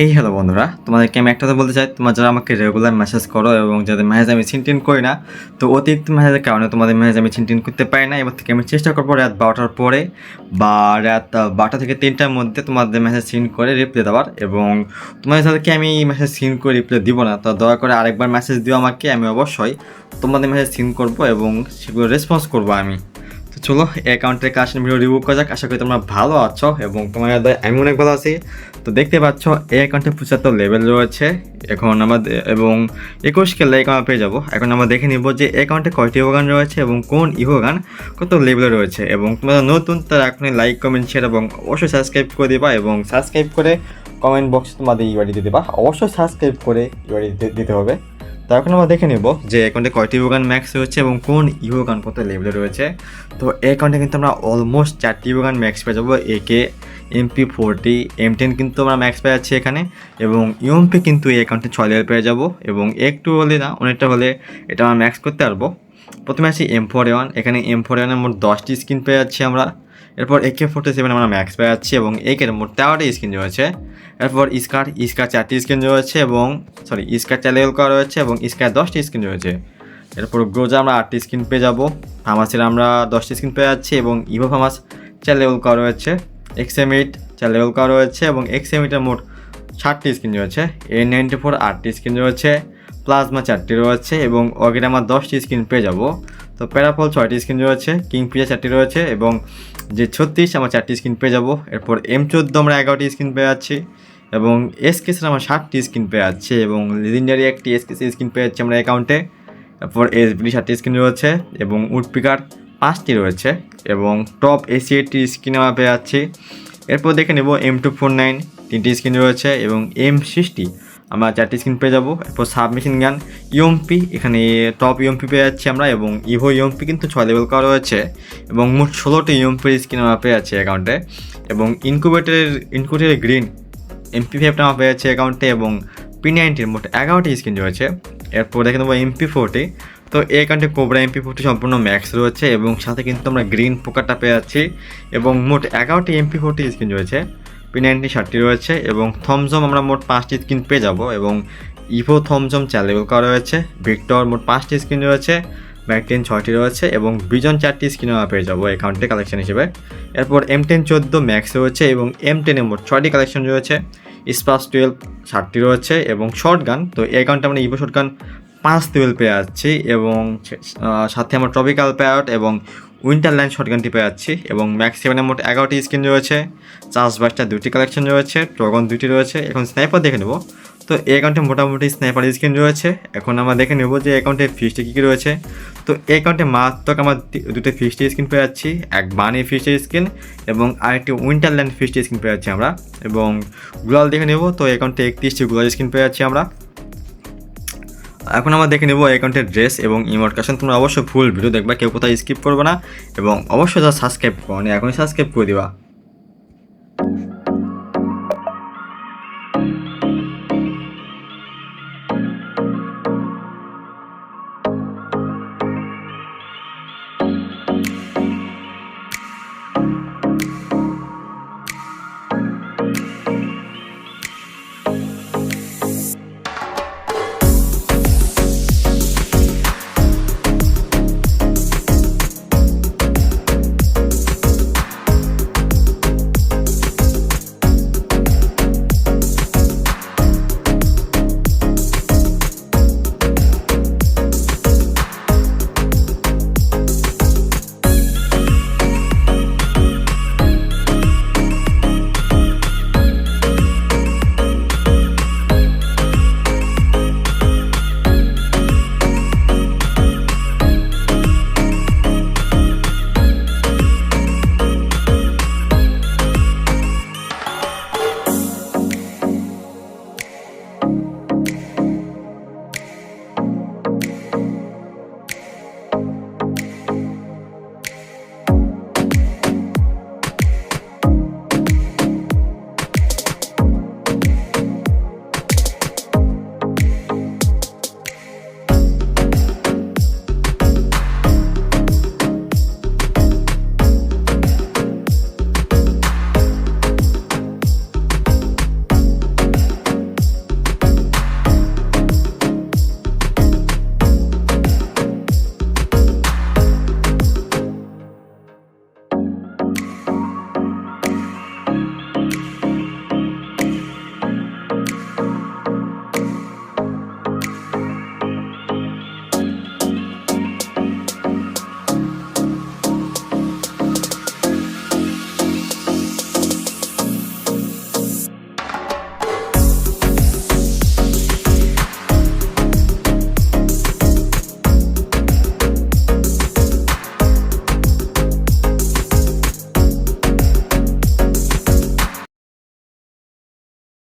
এই হ্যালো বন্ধুরা। তোমাদেরকে আমি একটা বলতে চাই। তোমরা যারা আমাকে রেগুলার মেসেজ করো এবং যাদের মেসেজ আমি চিনটিন করি না, তো অতিরিক্ত মেসেজের কারণে তোমাদের মেসেজ আমি চিনটিন করতে পারি না। এবার থেকে আমি চেষ্টা করব রাত বারোটার পরে বা রাত বারোটা থেকে তিনটার মধ্যে তোমাদের মেসেজ সিন করে রিপ্লাই দেওয়ার এবং তোমাদের যাদেরকে আমি মেসেজ সিন করে রিপ্লাই দিব না। তো দয়া করে আরেকবার মেসেজ দিও আমাকে, আমি অবশ্যই তোমাদের মেসেজ সিন করব এবং সেগুলো রেসপন্স করব আমি। তো চলো অ্যাকাউন্টের কাজ ভিডিও রিভিউ করা যাক। আশা করি তোমরা ভালো আছো এবং তোমার আমি অনেক ভালো আছি। তো দেখতে পাচ্ছ, এই অ্যাকাউন্টে পঁচাত্তর লেভেল রয়েছে। এখন আমাদের, এবং একুশ লাইক আমরা পেয়ে যাব। এখন আমরা দেখে নিব যে অ্যাকাউন্টে কয়টি ইভোগান রয়েছে এবং কোন ইভোগান কত লেভেলে রয়েছে। এবং তোমরা নতুন, তারা এখনই লাইক কমেন্ট শেয়ার এবং অবশ্যই সাবস্ক্রাইব করে দিবা এবং সাবস্ক্রাইব করে কমেন্ট বক্সে তোমাদের ইউআইডি দিয়ে দিবা। অবশ্যই সাবস্ক্রাইব করে ইউআইডি দিতে হবে। তো এখন আমরা দেখে নেব যে অ্যাকাউন্টে কয়টি ইভোগান ম্যাক্স রয়েছে এবং কোন ইভোগান কত লেভেলে রয়েছে। তো এই অ্যাকাউন্টে কিন্তু আমরা অলমোস্ট চারটি ইভোগান ম্যাক্স পেয়ে যাব। একে এমপি ফোরটি এম টেন কিন্তু আমরা ম্যাক্স পেয়ে যাচ্ছি এখানে এবং ইউএমপি কিন্তু এই অ্যাকাউন্টে ছয় লেভেল পেয়ে যাব এবং একটু হলে না, অনেকটা হলে এটা আমরা ম্যাক্স করতে পারব। প্রথমে আছি এম ফোর ওয়ান এখানে এম ফোর ওয়ানের মোট দশটি স্কিন পেয়ে যাচ্ছি আমরা। এরপর একে ফোর্টি সেভেন আমরা ম্যাক্স পেয়ে যাচ্ছি এবং একের মোট তেরোটি স্কিন রয়েছে। এরপর ইস্কার ইস্কার চারটি স্কিন রয়েছে এবং সরি ইস্কার চার লেভেল করা রয়েছে এবং ইস্কার দশটি স্কিন রয়েছে। এরপর গ্রোজা আমরা আটটি স্কিন পেয়ে যাব। ফার্মাসির আমরা দশটি স্কিন পেয়ে যাচ্ছি এবং ইভো ফার্মাস চার লেভেল করা রয়েছে। এক্সএমিট চার লেভেল করা রয়েছে এবং এক্সএমিটের মোট ষাটটি স্কিন রয়েছে। এ নাইনটি ফোর আটটি স্কিন রয়েছে। প্লাজমা চারটি রয়েছে এবং অগের আমার দশটি স্কিন পেয়ে যাব। তো প্যারাফল ছয়টি স্ক্রিন রয়েছে কিং পিজা চারটি রয়েছে এবং যে ছত্রিশ, আমার চারটি স্ক্রিন পেয়ে যাব। এরপর এম চোদ্দ আমরা এগারোটি স্ক্রিন পেয়ে যাচ্ছি এবং এসকেসের আমার ষাটটি স্ক্রিন পেয়ে যাচ্ছে এবং লিজেন্ডারি একটি এসকেসি স্ক্রিন পেয়ে যাচ্ছে আমরা অ্যাকাউন্টে এরপর এসবিডি ষাটটি স্ক্রিন রয়েছে এবং উডপিকার পাঁচটি রয়েছে এবং টপ এসি এইটটি স্কিন আমরা পেয়ে যাচ্ছি। এরপর দেখে নেব এম টু ফোর নাইন তিনটি স্ক্রিন রয়েছে এবং এম সিক্সটি আমরা চারটি স্ক্রিন পেয়ে যাব। এরপর সাবমেশিন গান ইউএমপি এখানে টপ ইউএমপি পেয়ে যাচ্ছি আমরা এবং ইভো ইউএমপি কিন্তু ছয় লেভেল করা রয়েছে এবং মোট ষোলোটি ইউএমপির স্কিন আমরা পেয়ে যাচ্ছি অ্যাকাউন্টে এবং ইনকুবেটারের ইনকুবেটারের গ্রিন এমপি ফাইভটা আমার পেয়ে যাচ্ছে অ্যাকাউন্টে এবং পি নাইনটির মোট এগারোটি স্ক্রিন রয়েছে। এরপর দেখে নেব এমপি ফোরটি তো এই অ্যাকাউন্টে কোবরা এমপি ফোরটি সম্পূর্ণ ম্যাক্স রয়েছে এবং সাথে কিন্তু আমরা গ্রিন পোকারটা পেয়ে যাচ্ছি এবং মোট এগারোটি এমপি ফোরটি স্ক্রিন রয়েছে। পি নাইনটি ষাটটি রয়েছে এবং থমজম আমরা মোট পাঁচটি স্ক্রিন পেয়ে যাব এবং ইভো থমজম চার লেভেল করা রয়েছে ভিক্টর মোট পাঁচটি স্ক্রিন রয়েছে ম্যাকটেন ছয়টি রয়েছে এবং বিজন চারটি স্ক্রিন আমরা পেয়ে যাব অ্যাকাউন্টে কালেকশন হিসেবে। এরপর এম টেন চোদ্দ ম্যাক্স রয়েছে এবং এম টেনে মোট ছয়টি কালেকশন রয়েছে স্পাস টুয়েলভ ষাটটি রয়েছে এবং শর্ট গান তো এই অ্যাকাউন্টে আমরা ইভো শর্ট গান পাঁচ টুয়েলভ পেয়ে যাচ্ছি এবং সাথে আমরা ট্রপিক্যাল প্যারট এবং উইন্টারল্যান্ড শর্টগানটি পেয়ে যাচ্ছি এবং ম্যাক্স সেভেনের মোট এগারোটি স্কিন রয়েছে চার্জবাসটা দুটি কালেকশন রয়েছে ট্রগন দুটি রয়েছে, এখন স্নাইপার দেখে নেব। তো এই অ্যাকাউন্টে মোটামুটি স্নাইপার স্কিন রয়েছে, এখন আমরা দেখে নেব যে অ্যাকাউন্টে ফিসটি কী কী রয়েছে। তো এই অ্যাকাউন্টে মাত্রক আমরা দুটো ফিসটি স্কিন পেয়ে যাচ্ছি, এক বানি ফিসটি স্কিন এবং আরেকটি উইন্টারল্যান্ড ফিসটি স্কিন পেয়ে যাচ্ছি আমরা। এবং গ্লোয়াল দেখে নেব, তো অ্যাকাউন্টে একত্রিশটি গ্লোয়াল স্কিন পেয়ে যাচ্ছি আমরা। এখন আমরা দেখে নেব অ্যাকাউন্টের ড্রেস এবং ইমোটকাশন তোমরা অবশ্যই ফুল ভিডিও দেখবা, কেউ কোথায় স্কিপ করবে না। এবং অবশ্যই যা সাবস্ক্রাইব করো এখনই সাবস্ক্রাইব করে দিবা।